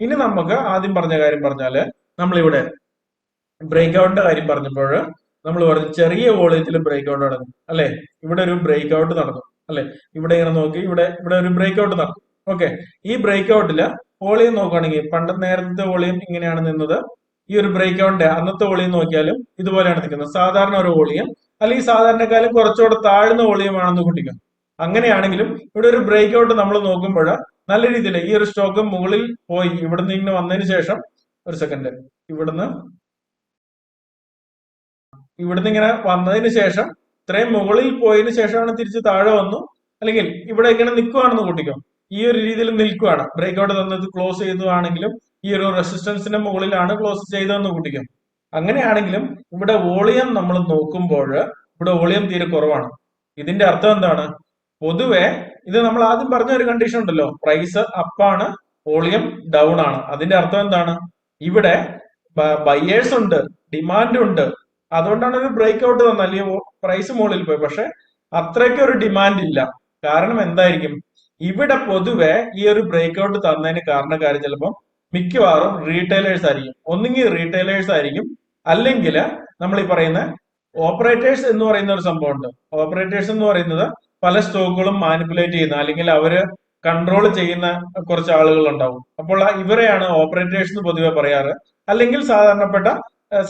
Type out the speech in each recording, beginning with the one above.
ഇനി നമുക്ക് ആദ്യം പറഞ്ഞ കാര്യം പറഞ്ഞാൽ നമ്മളിവിടെ ബ്രേക്ക് ഔട്ടിന്റെ കാര്യം പറഞ്ഞപ്പോൾ നമ്മൾ പറഞ്ഞു ചെറിയ വോളിയത്തിൽ ബ്രേക്ക് ഔട്ട് നടന്നു അല്ലെ? ഇവിടെ ഒരു ബ്രേക്ക് ഔട്ട് നടന്നു അല്ലെ? ഇവിടെ ഇങ്ങനെ നോക്കി ഇവിടെ ഇവിടെ ഒരു ബ്രേക്ക് ഔട്ട് നടന്നു. ഓക്കെ ഈ ബ്രേക്ക് ഔട്ടിൽ വോളിയം നോക്കുകയാണെങ്കിൽ പണ്ട് നേരത്തെ വോളിയം ഇങ്ങനെയാണ് നിന്നത്. ഈ ഒരു ബ്രേക്ക് ഔട്ടിന്റെ അന്നത്തെ വോളിയം നോക്കിയാലും ഇതുപോലെയാണ് നിൽക്കുന്നത്. സാധാരണ ഒരു വോളിയം അല്ലെങ്കിൽ സാധാരണക്കാലം കുറച്ചുകൂടെ താഴ്ന്ന വോളിയമാണെന്ന് കുട്ടിക്കാം അങ്ങനെയാണെങ്കിലും ഇവിടെ ഒരു ബ്രേക്ക് ഔട്ട് നമ്മൾ നോക്കുമ്പോൾ നല്ല രീതിയിൽ ഈ ഒരു സ്റ്റോക്ക് മുകളിൽ പോയി ഇവിടുന്ന് ഇങ്ങനെ വന്നതിന് ശേഷം ഒരു സെക്കൻഡ് ഇവിടുന്ന് ഇവിടുന്ന് ഇങ്ങനെ വന്നതിന് ശേഷം ഇത്രയും മുകളിൽ പോയതിനു ശേഷമാണ് തിരിച്ച് താഴെ വന്നു. അല്ലെങ്കിൽ ഇവിടെ ഇങ്ങനെ നിൽക്കുവാണെന്ന് കൂട്ടിക്കോ. ഈ ഒരു രീതിയിൽ നിൽക്കുവാണ്. ബ്രേക്ക് ഔട്ട് തന്നത് ക്ലോസ് ചെയ്തതാണെങ്കിലും ഈ ഒരു റെസിസ്റ്റൻസിന്റെ മുകളിലാണ് ക്ലോസ് ചെയ്തതെന്ന് കൂട്ടിക്കോ. അങ്ങനെയാണെങ്കിലും ഇവിടെ വോളിയം നമ്മൾ നോക്കുമ്പോൾ ഇവിടെ വോളിയം തീരെ കുറവാണ്. ഇതിന്റെ അർത്ഥം എന്താണ്? പൊതുവെ ഇത് നമ്മൾ ആദ്യം പറഞ്ഞ ഒരു കണ്ടീഷൻ ഉണ്ടല്ലോ. പ്രൈസ് അപ്പാണ് വോളിയം ഡൗൺ ആണ്. അതിന്റെ അർത്ഥം എന്താണ്? ഇവിടെ ബയേഴ്സ് ഉണ്ട് ഡിമാൻഡ് ഉണ്ട്. അതുകൊണ്ടാണ് ഒരു ബ്രേക്ക് ഔട്ട് തന്നെ അല്ലെങ്കിൽ പ്രൈസ് മുകളിൽ പോയി. പക്ഷെ അത്രയ്ക്ക് ഒരു ഡിമാൻഡ് ഇല്ല. കാരണം എന്തായിരിക്കും? ഇവിടെ പൊതുവെ ഈ ഒരു ബ്രേക്ക് ഔട്ട് തന്നതിന് കാരണക്കാരും ചിലപ്പോൾ മിക്കവാറും റീറ്റെയിലേഴ്സ് ആയിരിക്കും. ഒന്നുകിൽ റീറ്റെയിലേഴ്സ് ആയിരിക്കും. അല്ലെങ്കിൽ നമ്മൾ ഈ പറയുന്ന ഓപ്പറേറ്റേഴ്സ് എന്ന് പറയുന്ന ഒരു സംഭവം ഉണ്ട് ഓപ്പറേറ്റേഴ്സ് എന്ന് പറയുന്നത് പല സ്റ്റോക്കുകളും മാനിപ്പുലേറ്റ് ചെയ്യുന്ന അല്ലെങ്കിൽ അവർ കൺട്രോൾ ചെയ്യുന്ന കുറച്ച് ആളുകൾ ഉണ്ടാവും അപ്പോൾ ഇവരെയാണ് ഓപ്പറേറ്റേഴ്സ് എന്ന് പൊതുവെ പറയാറ്. അല്ലെങ്കിൽ സാധാരണപ്പെട്ട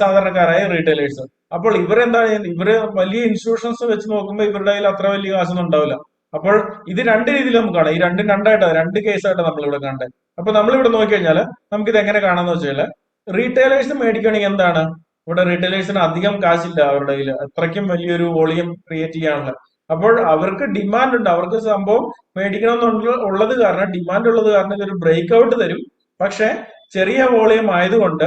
സാധാരണക്കാരായ റീറ്റെയിലേഴ്സ് അപ്പോൾ ഇവരെന്താണ് ഇവർ വലിയ ഇൻസ്റ്റിറ്റ്യൂഷൻസ് വെച്ച് നോക്കുമ്പോൾ ഇവരുടെ കയ്യിൽ അത്ര വലിയ കാശൊന്നും ഉണ്ടാവില്ല. അപ്പോൾ ഇത് രണ്ട് രീതിയിൽ നമുക്ക് കാണാം. ഈ രണ്ടും രണ്ടായിട്ടാണ് രണ്ട് കേസായിട്ട് നമ്മൾ ഇവിടെ കണ്ടത് അപ്പൊ നമ്മൾ ഇവിടെ നോക്കിക്കഴിഞ്ഞാൽ നമുക്ക് ഇത് എങ്ങനെ കാണാന്ന് വെച്ചാൽ റീറ്റെയിലേഴ്സ് മേടിക്കുകയാണെങ്കിൽ എന്താണ്? ഇവിടെ റീറ്റെയിലേഴ്സിന് അധികം കാശില്ല അവരുടെ കയ്യിൽ അത്രയ്ക്കും വലിയൊരു വോളിയം ക്രിയേറ്റ് ചെയ്യാനുള്ള. അപ്പോൾ അവർക്ക് ഡിമാൻഡ് ഉണ്ട്. അവർക്ക് സംഭവം മേടിക്കണം എന്നുള്ള ഉള്ളത് കാരണം ഡിമാൻഡ് ഉള്ളത് കാരണം ഇതൊരു ബ്രേക്ക് ഔട്ട് തരും. പക്ഷെ ചെറിയ വോളിയം ആയതുകൊണ്ട്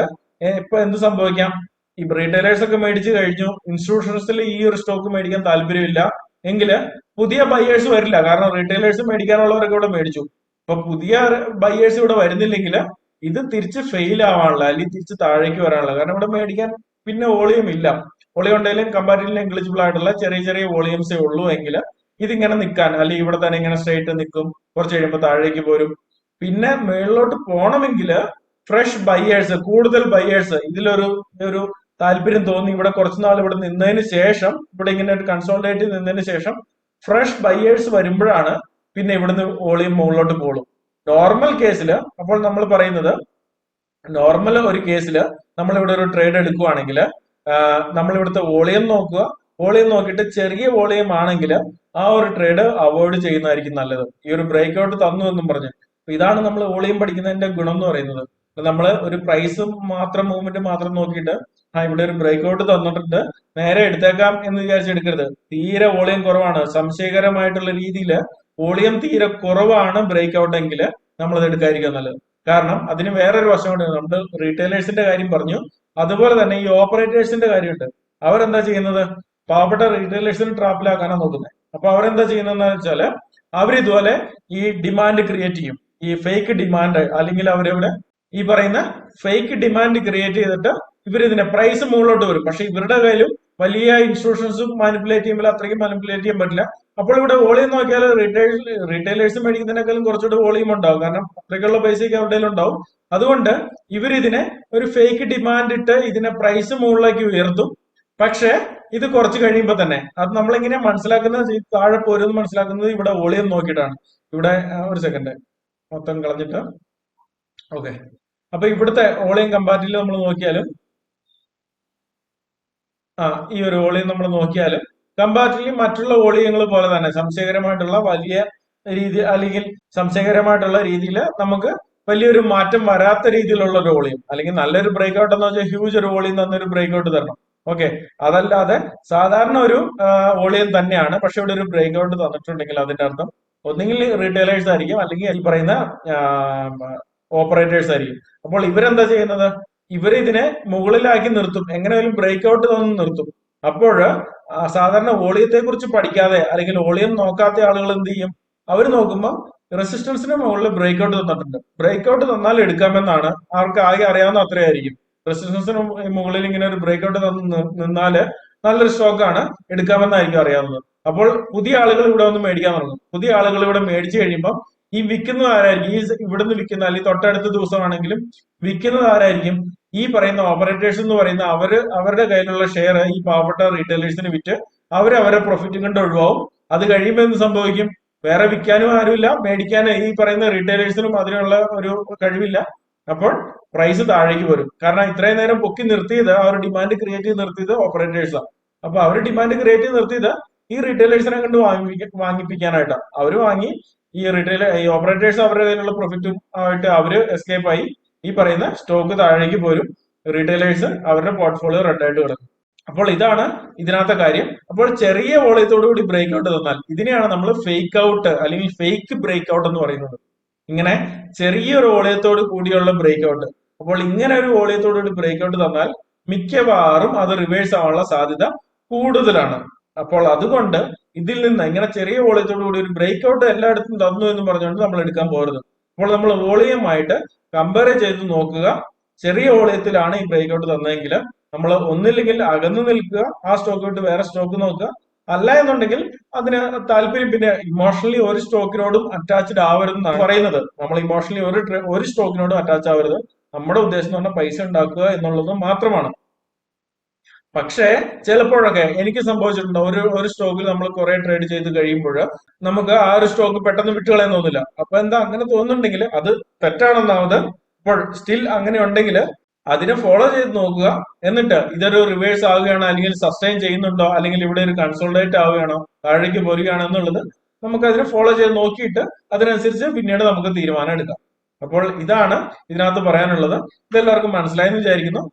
ഇപ്പൊ എന്ത് സംഭവിക്കാം? ഈ റീറ്റെയിലേഴ്സ് ഒക്കെ മേടിച്ചു കഴിഞ്ഞു. ഇൻസ്റ്റിറ്റ്യൂഷൻസിൽ ഈ ഒരു സ്റ്റോക്ക് മേടിക്കാൻ താല്പര്യമില്ല. എങ്കിൽ പുതിയ ബയേഴ്സ് വരില്ല. കാരണം റീറ്റെയിലേഴ്സ് മേടിക്കാനുള്ളവരൊക്കെ ഇവിടെ മേടിച്ചു. അപ്പൊ പുതിയ ബയേഴ്സ് ഇവിടെ വരുന്നില്ലെങ്കിൽ ഇത് തിരിച്ച് ഫെയിൽ ആവാനുള്ള അല്ലെങ്കിൽ തിരിച്ച് താഴേക്ക് വരാനുള്ള. കാരണം ഇവിടെ മേടിക്കാൻ പിന്നെ വോളിയം ഇല്ല. വോളിയം ഉണ്ടെങ്കിലും കമ്പാരിറ്റീവ്ലി നെഗ്ലിജിബിൾ ആയിട്ടുള്ള ചെറിയ ചെറിയ വോളിയംസേ ഉള്ളൂ എങ്കിൽ ഇതിങ്ങനെ നിൽക്കാൻ അല്ലെങ്കിൽ ഇവിടെ തന്നെ ഇങ്ങനെ സ്ട്രൈറ്റ് നിൽക്കും കുറച്ച് കഴിയുമ്പോൾ താഴേക്ക് പോരും. പിന്നെ മുകളിലോട്ട് പോകണമെങ്കിൽ ഫ്രഷ് ബയേഴ്സ് കൂടുതൽ ബയേഴ്സ് ഇതിലൊരു ഒരു താല്പര്യം തോന്നി. ഇവിടെ കുറച്ചുനാൾ ഇവിടെ നിന്നതിന് ശേഷം ഇവിടെ ഇങ്ങനെ ഒരു കൺസോൾട്ടേറ്റ് നിന്നതിന് ശേഷം ഫ്രഷ് ബയേഴ്സ് വരുമ്പോഴാണ് പിന്നെ ഇവിടുന്ന് വോളിയം മുകളിലോട്ട് പോകും നോർമൽ കേസിൽ അപ്പോൾ നമ്മൾ പറയുന്നത് നോർമൽ ഒരു കേസിൽ നമ്മൾ ഇവിടെ ഒരു ട്രേഡ് എടുക്കുവാണെങ്കിൽ നമ്മൾ ഇവിടുത്തെ വോളിയം നോക്കുക. വോളിയം നോക്കിയിട്ട് ചെറിയ വോളിയം ആണെങ്കിൽ ആ ഒരു ട്രേഡ് അവോയ്ഡ് ചെയ്യുന്നതായിരിക്കും നല്ലത്. ഈ ഒരു ബ്രേക്ക് ഔട്ട് തന്നു എന്നും പറഞ്ഞു. ഇതാണ് നമ്മൾ വോളിയം പഠിക്കുന്നതിന്റെ ഗുണം എന്ന് പറയുന്നത്. നമ്മൾ ഒരു പ്രൈസ് മാത്രം മൂവ്മെന്റ് മാത്രം നോക്കിയിട്ട് ആ ഇവിടെ ഒരു ബ്രേക്ക് ഔട്ട് തന്നിട്ടുണ്ട്. നേരെ എടുത്തേക്കാം എന്ന് വിചാരിച്ച് എടുക്കരുത്. തീരെ വോളിയം കുറവാണ്. സംശയകരമായിട്ടുള്ള രീതിയിൽ വോളിയം തീരെ കുറവാണ് ബ്രേക്ക് ഔട്ട് എങ്കിൽ നമ്മൾ അത് എടുക്കാതിരിക്കുക നല്ലത്. കാരണം അതിന് വേറൊരു വശം കൊണ്ട് നമ്മൾ റീറ്റെയിലേഴ്സിന്റെ കാര്യം പറഞ്ഞു. അതുപോലെ തന്നെ ഈ ഓപ്പറേറ്റേഴ്സിന്റെ കാര്യമുണ്ട്. അവരെന്താ ചെയ്യുന്നത്? പാവപ്പെട്ട റീറ്റെയിലേഴ്സിന് ട്രാപ്പിലാക്കാനാണ് നോക്കുന്നത് അപ്പൊ അവരെന്താ ചെയ്യുന്നതെന്ന് വെച്ചാൽ അവരിതുപോലെ ഈ ഡിമാൻഡ് ക്രിയേറ്റ് ചെയ്യും. ഈ ഫേക്ക് ഡിമാൻഡ് അല്ലെങ്കിൽ അവരിവിടെ ഈ പറയുന്ന ഫേക്ക് ഡിമാൻഡ് ക്രിയേറ്റ് ചെയ്തിട്ട് ഇവർ ഇതിനെ പ്രൈസ് മുകളിലോട്ട് വരും. പക്ഷെ ഇവരുടെ കയ്യിലും വലിയ ഇൻസ്റ്റിറ്റ്യൂഷൻസും മാനിപ്പുലേറ്റ് ചെയ്യുമ്പോൾ അത്രയ്ക്കും മാനിപ്പുലേറ്റ് ചെയ്യാൻ പറ്റില്ല. അപ്പോൾ ഇവിടെ വോളിയം നോക്കിയാൽ റീറ്റെയിൽ റീറ്റെയിലേഴ്സ് മേടിക്കുന്നതിനേക്കാളും കുറച്ചുകൂടെ വോളിയം ഉണ്ടാവും. കാരണം അത്രയ്ക്കുള്ള പൈസയ്ക്ക് അവരുടെ ഉണ്ടാവും. അതുകൊണ്ട് ഇവർ ഇതിനെ ഒരു ഫേക്ക് ഡിമാൻഡ് ഇട്ട് ഇതിനെ പ്രൈസ് മുകളിലേക്ക് ഉയർത്തും. പക്ഷേ ഇത് കുറച്ച് കഴിയുമ്പോൾ തന്നെ അത് നമ്മളെങ്ങനെ മനസ്സിലാക്കുന്നത് താഴെ പോരുന്ന് മനസ്സിലാക്കുന്നത് ഇവിടെ വോളിയം നോക്കിയിട്ടാണ്. ഇവിടെ ഒരു സെക്കൻഡ് മൊത്തം കളഞ്ഞിട്ട്. ഓക്കെ അപ്പൊ ഇവിടുത്തെ വോളിയം കമ്പാരിറ്റീവ് നമ്മൾ നോക്കിയാലും ആ ഈ ഒരു വോളിയം നമ്മൾ നോക്കിയാലും കമ്പാരിറ്റീവ്ലി മറ്റുള്ള വോളിയങ്ങൾ പോലെ തന്നെ സംശയകരമായിട്ടുള്ള വലിയ രീതി അല്ലെങ്കിൽ സംശയകരമായിട്ടുള്ള രീതിയിൽ നമുക്ക് വലിയൊരു മാറ്റം വരാത്ത രീതിയിലുള്ള ഒരു വോളിയം. അല്ലെങ്കിൽ നല്ലൊരു ബ്രേക്ക് ഔട്ട് എന്ന് വെച്ചാൽ ഹ്യൂജ് ഒരു വോളിയം തന്നൊരു ബ്രേക്ക് ഔട്ട് തരണം. ഓക്കെ അതല്ലാതെ സാധാരണ ഒരു വോളിയം തന്നെയാണ്. പക്ഷെ ഇവിടെ ഒരു ബ്രേക്ക് ഔട്ട് തന്നിട്ടുണ്ടെങ്കിൽ അതിന്റെ അർത്ഥം ഒന്നെങ്കിൽ റീറ്റെയിലേഴ്സ് ആയിരിക്കും. അല്ലെങ്കിൽ ഈ പറയുന്ന ഓപ്പറേറ്റേഴ്സ് ആയിരിക്കും. അപ്പോൾ ഇവരെന്താ ചെയ്യുന്നത്? ഇവർ ഇതിനെ മുകളിലാക്കി നിർത്തും. എങ്ങനെയായാലും ബ്രേക്ക് ഔട്ട് തന്നു നിർത്തും. അപ്പോൾ സാധാരണ വോളിയത്തെ കുറിച്ച് പഠിക്കാതെ അല്ലെങ്കിൽ വോളിയം നോക്കാത്ത ആളുകൾ എന്ത് ചെയ്യും? അവർ നോക്കുമ്പോൾ റെസിസ്റ്റൻസിന് മുകളിൽ ബ്രേക്ക് ഔട്ട് തന്നിട്ടുണ്ട്. ബ്രേക്ക് ഔട്ട് തന്നാൽ എടുക്കാമെന്നാണ് ആർക്ക് ആകെ അറിയാവുന്ന അത്രയായിരിക്കും. റെസിസ്റ്റൻസിന് മുകളിൽ ഇങ്ങനെ ഒരു ബ്രേക്ക് ഔട്ട് തന്ന് നിന്നാൽ നല്ലൊരു സ്റ്റോക്കാണ് എടുക്കാമെന്നായിരിക്കും അറിയാവുന്നത്. അപ്പോൾ പുതിയ ആളുകൾ ഇവിടെ വന്ന് മേടിക്കാൻ തുടങ്ങും. പുതിയ ആളുകൾ ഇവിടെ മേടിച്ചു കഴിയുമ്പോൾ ഈ വിൽക്കുന്നത് ആരായിരിക്കും? ഈ ഇവിടുന്ന് വിൽക്കുന്ന അല്ലെങ്കിൽ തൊട്ടടുത്ത ദിവസമാണെങ്കിലും വിൽക്കുന്നത് ആരായിരിക്കും? ഈ പറയുന്ന ഓപ്പറേറ്റേഴ്സ് എന്ന് പറയുന്ന അവർ അവരുടെ കയ്യിലുള്ള ഷെയർ ഈ പാവപ്പെട്ട റീറ്റെയിലേഴ്സിന് വിറ്റ് അവർ അവരെ പ്രോഫിറ്റ് കണ്ട് ഒഴിവാവും. അത് കഴിയുമ്പോൾ എന്ത് സംഭവിക്കും? വേറെ വിൽക്കാനും ആരുമില്ല. മേടിക്കാൻ ഈ പറയുന്ന റീറ്റെയിലേഴ്സിനും അതിനുള്ള ഒരു കഴിവില്ല. അപ്പോൾ പ്രൈസ് താഴേക്ക് വരും. കാരണം ഇത്രയും നേരം പൊക്കി നിർത്തിയത് ആ ഒരു ഡിമാൻഡ് ക്രിയേറ്റ് ചെയ്ത് നിർത്തിയത് ഓപ്പറേറ്റേഴ്സാണ് അപ്പൊ അവർ ഡിമാൻഡ് ക്രിയേറ്റ് ചെയ്ത് നിർത്തിയത് ഈ റീറ്റെയിലേഴ്സിനെ കണ്ട് വാങ്ങി വാങ്ങിപ്പിക്കാനായിട്ടാണ്. അവർ വാങ്ങി ഈ റീറ്റെയിൽ ഈ ഓപ്പറേറ്റേഴ്സ് അവരുടെ കയ്യിലുള്ള പ്രോഫിറ്റും ആയിട്ട് അവർ എസ്കേപ്പ് ആയി. ഈ പറയുന്ന സ്റ്റോക്ക് താഴേക്ക് പോരും റീറ്റെയിലേഴ്സ് അവരുടെ പോർട്ട്ഫോളിയോ റെഡ് ആയിട്ട് കിടക്കും. അപ്പോൾ ഇതാണ് ഇതിനകത്തെ കാര്യം. അപ്പോൾ ചെറിയ വോളയത്തോടു കൂടി ബ്രേക്ക് ഔട്ട് തന്നാൽ ഇതിനെയാണ് നമ്മൾ ഫേക്ക് ഔട്ട് അല്ലെങ്കിൽ ഫേക്ക് ബ്രേക്ക് ഔട്ട് എന്ന് പറയുന്നത്. ഇങ്ങനെ ചെറിയ ഒരു വോളയത്തോട് കൂടിയുള്ള ബ്രേക്ക് ഔട്ട് അപ്പോൾ ഇങ്ങനെ ഒരു വോളയത്തോടു കൂടി ബ്രേക്ക് ഔട്ട് തന്നാൽ മിക്കവാറും അത് റിവേഴ്സ് ആവാനുള്ള സാധ്യത കൂടുതലാണ്. അപ്പോൾ അതുകൊണ്ട് ഇതിൽ നിന്ന് ഇങ്ങനെ ചെറിയ വോളിയത്തോടു കൂടി ഒരു ബ്രേക്ക് ഔട്ട് എല്ലായിടത്തും തന്നു എന്ന് പറഞ്ഞുകൊണ്ട് നമ്മൾ എടുക്കാൻ പോരുത്. അപ്പോൾ നമ്മൾ വോളിയമായിട്ട് കമ്പയർ ചെയ്ത് നോക്കുക. ചെറിയ വോളിയത്തിലാണ് ഈ ബ്രേക്ക് ഔട്ട് തന്നതെങ്കിൽ നമ്മൾ ഒന്നില്ലെങ്കിൽ അകന്നു നിൽക്കുക ആ സ്റ്റോക്ക് വിട്ട് വേറെ സ്റ്റോക്ക് നോക്കുക. അല്ല എന്നുണ്ടെങ്കിൽ അതിന് താല്പര്യം പിന്നെ ഇമോഷണലി ഒരു സ്റ്റോക്കിനോടും അറ്റാച്ച്ഡ് ആവരുതെന്നാണ് പറയുന്നത്. നമ്മൾ ഇമോഷണലി ഒരു ഒരു സ്റ്റോക്കിനോടും അറ്റാച്ച് ആവരുത്. നമ്മുടെ ഉദ്ദേശം എന്ന് പറഞ്ഞാൽ പൈസ ഉണ്ടാക്കുക എന്നുള്ളത് മാത്രമാണ്. പക്ഷേ ചിലപ്പോഴൊക്കെ എനിക്ക് സംഭവിച്ചിട്ടുണ്ട്. ഒരു ഒരു സ്റ്റോക്കിൽ നമ്മൾ കുറെ ട്രേഡ് ചെയ്ത് കഴിയുമ്പോൾ നമുക്ക് ആ ഒരു സ്റ്റോക്ക് പെട്ടെന്ന് വിട്ടുകളയാൻ തോന്നില്ല. അപ്പൊ എന്താ അങ്ങനെ തോന്നുന്നുണ്ടെങ്കിൽ അത് തെറ്റാണെന്നാമത് ഇപ്പോൾ സ്റ്റിൽ അങ്ങനെ ഉണ്ടെങ്കിൽ അതിനെ ഫോളോ ചെയ്ത് നോക്കുക. എന്നിട്ട് ഇതൊരു റിവേഴ്സ് ആവുകയാണോ അല്ലെങ്കിൽ സസ്റ്റെയിൻ ചെയ്യുന്നുണ്ടോ അല്ലെങ്കിൽ ഇവിടെ ഒരു കൺസോൾട്ടേറ്റ് ആവുകയാണോ താഴേക്ക് പോരുകയാണോ എന്നുള്ളത് നമുക്ക് അതിനെ ഫോളോ ചെയ്ത് നോക്കിയിട്ട് അതിനനുസരിച്ച് പിന്നീട് നമുക്ക് തീരുമാനം എടുക്കാം. അപ്പോൾ ഇതാണ് ഇതിനകത്ത് പറയാനുള്ളത്. ഇതെല്ലാവർക്കും മനസ്സിലായെന്ന് വിചാരിക്കുന്നു.